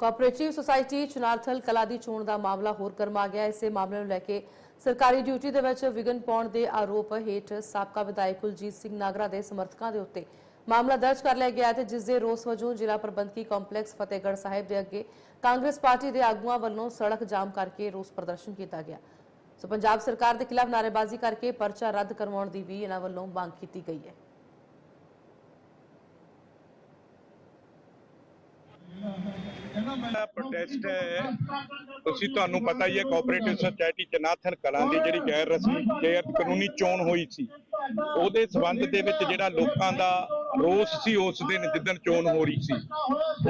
Cooperative society ਚੁਨਾਰਥਲ ਕਲਾ ਦੀ ਚੋਣ ਦਾ ਮਾਮਲਾ ਹੋਰ ਗਰਮਾ ਗਿਆ ਇਸੇ ਮਾਮਲੇ ਨੂੰ ਲੈ ਕੇ ਸਰਕਾਰੀ ਡਿਊਟੀ ਦੇ ਵਿੱਚ ਵਿਗਨ ਪਾਉਣ ਦੇ ਆਰੋਪ ਹੇਠ ਸਾਬਕਾ ਵਿਧਾਇਕ ਕੁਲਜੀਤ ਸਿੰਘ ਨਾਗਰਾ ਦੇ ਸਮਰਥਕਾਂ ਦੇ ਉੱਤੇ ਮਾਮਲਾ ਦਰਜ ਕਰ ਲਿਆ ਗਿਆ ਤੇ ਜਿਸ ਦੇ ਰੋਸ ਵਜੋਂ ਜ਼ਿਲ੍ਹਾ ਪ੍ਰਬੰਧਕੀ ਕੰਪਲੈਕਸ ਫਤਿਹਗੜ੍ਹ ਸਾਹਿਬ ਦੇ ਅੱਗੇ ਕਾਂਗਰਸ ਪਾਰਟੀ ਦੇ ਆਗੂਆਂ ਵੱਲੋਂ ਸੜਕ ਜਾਮ ਕਰਕੇ ਰੋਸ ਪ੍ਰਦਰਸ਼ਨ ਕੀਤਾ ਗਿਆ ਸੋ ਪੰਜਾਬ ਸਰਕਾਰ ਦੇ ਖਿਲਾਫ ਨਾਅਰੇਬਾਜ਼ੀ ਕਰਕੇ ਪਰਚਾ ਰੱਦ ਕਰਵਾਉਣ ਦੀ ਵੀ ਇਹਨਾਂ ਵੱਲੋਂ ਮੰਗ ਕੀਤੀ ਗਈ ਹੈ ਪ੍ਰੋਟੈਸਟ ਹੈ, ਤੁਸੀਂ ਤੁਹਾਨੂੰ ਪਤਾ ਹੀ ਹੈ ਕੋਆਪਰੇਟਿਵ ਸੁਸਾਇਟੀ ਚਨਾਥਨ ਕਲਾਂ ਦੀ ਜਿਹੜੀ ਗੈਰ ਰਸਮੀ ਗੈਰ ਕਾਨੂੰਨੀ ਚੋਣ ਹੋਈ ਸੀ, ਉਹਦੇ ਸਬੰਧ ਦੇ ਵਿੱਚ ਜਿਹੜਾ ਲੋਕਾਂ ਦਾ ਰੋਸ ਸੀ ਉਸ ਦਿਨ ਜਿੱਦਣ ਚੋਣ ਹੋ ਰਹੀ ਸੀ,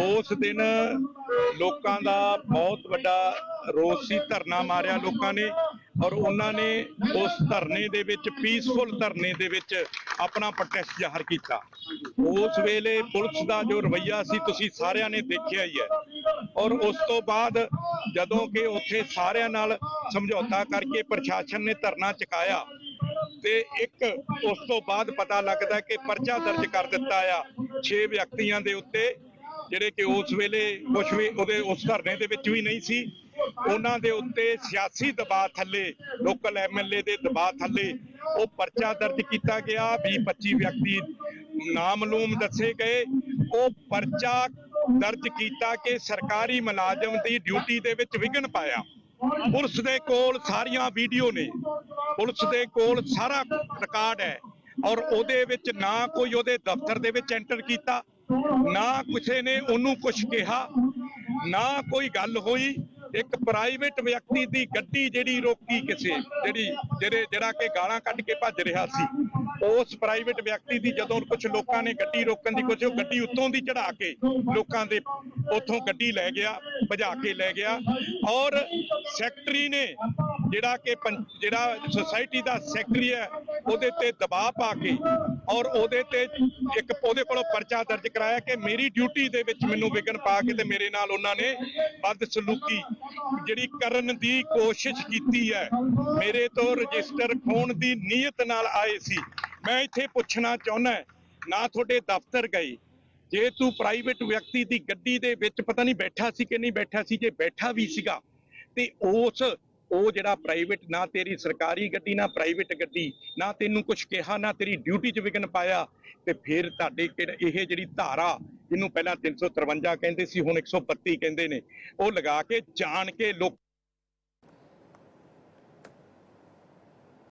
ਉਸ ਦਿਨ ਲੋਕਾਂ ਦਾ ਬਹੁਤ ਵੱਡਾ ਰੋਸ ਸੀ, ਧਰਨਾ ਮਾਰਿਆ ਲੋਕਾਂ ਨੇ ਔਰ ਉਹਨਾਂ ਨੇ ਉਸ ਧਰਨੇ ਦੇ ਵਿੱਚ ਪੀਸਫੁਲ ਧਰਨੇ ਦੇ ਵਿੱਚ ਆਪਣਾ ਪ੍ਰੋਟੈਸਟ ਜ਼ਾਹਰ ਕੀਤਾ। ਉਸ ਵੇਲੇ ਪੁਲਿਸ ਦਾ ਜੋ ਰਵੱਈਆ ਸੀ, ਤੁਸੀਂ ਸਾਰਿਆਂ ਨੇ ਦੇਖਿਆ ਹੀ ਹੈ ਔਰ ਉਸ ਤੋਂ ਬਾਅਦ ਜਦੋਂ ਕਿ ਉੱਥੇ ਸਾਰਿਆਂ ਨਾਲ ਸਮਝੌਤਾ ਕਰਕੇ ਪ੍ਰਸ਼ਾਸਨ ਨੇ ਧਰਨਾ ਚੁਕਾਇਆ ਤੇ ਇੱਕ ਉਸ ਤੋਂ ਬਾਅਦ ਪਤਾ ਲੱਗਦਾ ਕਿ ਪਰਚਾ ਦਰਜ ਕਰ ਦਿੱਤਾ ਆ। 6 ਵਿਅਕਤੀਆਂ ਦੇ ਉੱਤੇ, ਜਿਹੜੇ ਕਿ ਉਸ ਵੇਲੇ ਕੁਝ ਵੀ ਉਹਦੇ ਉਸ ਧਰਨੇ ਦੇ ਵਿੱਚ ਵੀ ਨਹੀਂ ਸੀ, ਉਹਨਾਂ ਦੇ ਉੱਤੇ ਸਿਆਸੀ ਦਬਾਅ ਥੱਲੇ, ਲੋਕਲ ਐਮਐਲਏ ਦੇ ਦਬਾਅ ਥੱਲੇ ਉਹ ਪਰਚਾ ਦਰਜ ਕੀਤਾ ਗਿਆ। 20 25 ਵਿਅਕਤੀ ਨਾਮਲੂਮ ਦੱਸੇ ਗਏ। ਉਹ ਪਰਚਾ ਦਰਜ ਕੀਤਾ ਕਿ ਸਰਕਾਰੀ ਮੁਲਾਜ਼ਮ ਦੀ ਡਿਊਟੀ ਦੇ ਵਿੱਚ ਵਿਘਨ ਪਾਇਆ। ਪੁਲਿਸ ਦੇ ਕੋਲ ਸਾਰੀਆਂ ਵੀਡੀਓ ਨੇ। ਪੁਲਿਸ ਦੇ ਕੋਲ ਸਾਰਾ ਰਿਕਾਰਡ ਹੈ। ਔਰ ਉਹਦੇ ਵਿੱਚ ਨਾ ਕੋਈ ਉਹਦੇ ਦਫ਼ਤਰ ਦੇ ਵਿੱਚ ਐਂਟਰ ਕੀਤਾ, ਨਾ ਕਿਸੇ ਨੇ ਉਹਨੂੰ ਕੁਝ ਕਿਹਾ, ਨਾ ਕੋਈ ਗੱਲ ਹੋਈ। ਇੱਕ ਪ੍ਰਾਈਵੇਟ ਵਿਅਕਤੀ ਦੀ ਗੱਡੀ ਜਿਹੜੀ ਰੋਕੀ ਕਿਸੇ, ਜਿਹੜੀ, ਜਿਹੜੇ, ਜਿਹੜਾ ਕਿ ਗਾਲਾਂ ਕੱਢ ਕੇ ਭੱਜ ਰਿਹਾ ਸੀ। ਉਸ ਪ੍ਰਾਈਵੇਟ ਵਿਅਕਤੀ ਦੀ ਜਦੋਂ ਕੁਝ ਲੋਕਾਂ ਨੇ ਗੱਡੀ ਰੋਕਣ ਦੀ ਕੋਸ਼ਿਸ਼, ਉਹ ਗੱਡੀ ਉੱਤੋਂ ਦੀ ਚੜਾ ਕੇ ਲੋਕਾਂ ਦੇ ਉੱਥੋਂ ਗੱਡੀ ਲੈ ਗਿਆ, ਭਜਾ ਕੇ ਲੈ ਗਿਆ ਔਰ ਸੈਕਟਰੀ ਨੇ ਜਿਹੜਾ ਕਿ ਪੰ- ਜਿਹੜਾ ਸੁਸਾਇਟੀ ਦਾ ਸੈਕਟਰੀ ਹੈ, ਉਹਦੇ ਤੇ ਦਬਾਅ ਪਾ ਕੇ ਔਰ ਉਹਦੇ ਤੇ ਇੱਕ ਉਹਦੇ ਕੋਲੋਂ ਪਰਚਾ ਦਰਜ ਕਰਾਇਆ ਕਿ ਮੇਰੀ ਡਿਊਟੀ ਦੇ ਵਿੱਚ ਮੈਨੂੰ ਵਿਗਨ ਪਾ ਕੇ ਤੇ ਮੇਰੇ ਨਾਲ ਉਹਨਾਂ ਨੇ ਬਦਸਲੂਕੀ ਜਿਹੜੀ ਕਰਨ ਦੀ ਕੋਸ਼ਿਸ਼ ਕੀਤੀ ਹੈ। ਮੇਰੇ ਤੋਂ ਰਜਿਸਟਰ ਖੋਣ ਦੀ ਨੀਅਤ ਨਾਲ ਆਏ ਸੀ। ਮੈਂ ਇੱਥੇ ਪੁੱਛਣਾ ਚਾਹੁੰਦਾ ਨਾ ਤੁਹਾਡੇ ਦਫ਼ਤਰ ਗਏ, ਜੇ ਤੂੰ ਪ੍ਰਾਈਵੇਟ ਵਿਅਕਤੀ ਦੀ ਗੱਡੀ ਦੇ ਵਿੱਚ ਪਤਾ ਨਹੀਂ ਬੈਠਾ ਸੀ ਕਿ ਨਹੀਂ ਬੈਠਾ ਸੀ, ਜੇ ਬੈਠਾ ਵੀ ਸੀਗਾ, ਤੇ ਉਸ, ਉਹ ਜਿਹੜਾ ਪ੍ਰਾਈਵੇਟ ਨਾ ਤੇਰੀ ਸਰਕਾਰੀ ਗੱਡੀ, ਨਾ ਪ੍ਰਾਈਵੇਟ ਗੱਡੀ, ਨਾ ਤੈਨੂੰ ਕੁਝ ਕਿਹਾ, ਨਾ ਤੇਰੀ ਡਿਊਟੀ 'ਚ ਵਿਘਨ ਪਾਇਆ, ਤੇ ਫਿਰ ਤੁਹਾਡੇ ਇਹ ਜਿਹੜੀ ਧਾਰਾ ਜਿਹਨੂੰ ਪਹਿਲਾਂ 353 ਕਹਿੰਦੇ ਸੀ, ਹੁਣ 132 ਕਹਿੰਦੇ ਨੇ, ਉਹ ਲਗਾ ਕੇ ਜਾਣ ਕੇ ਲੋਕ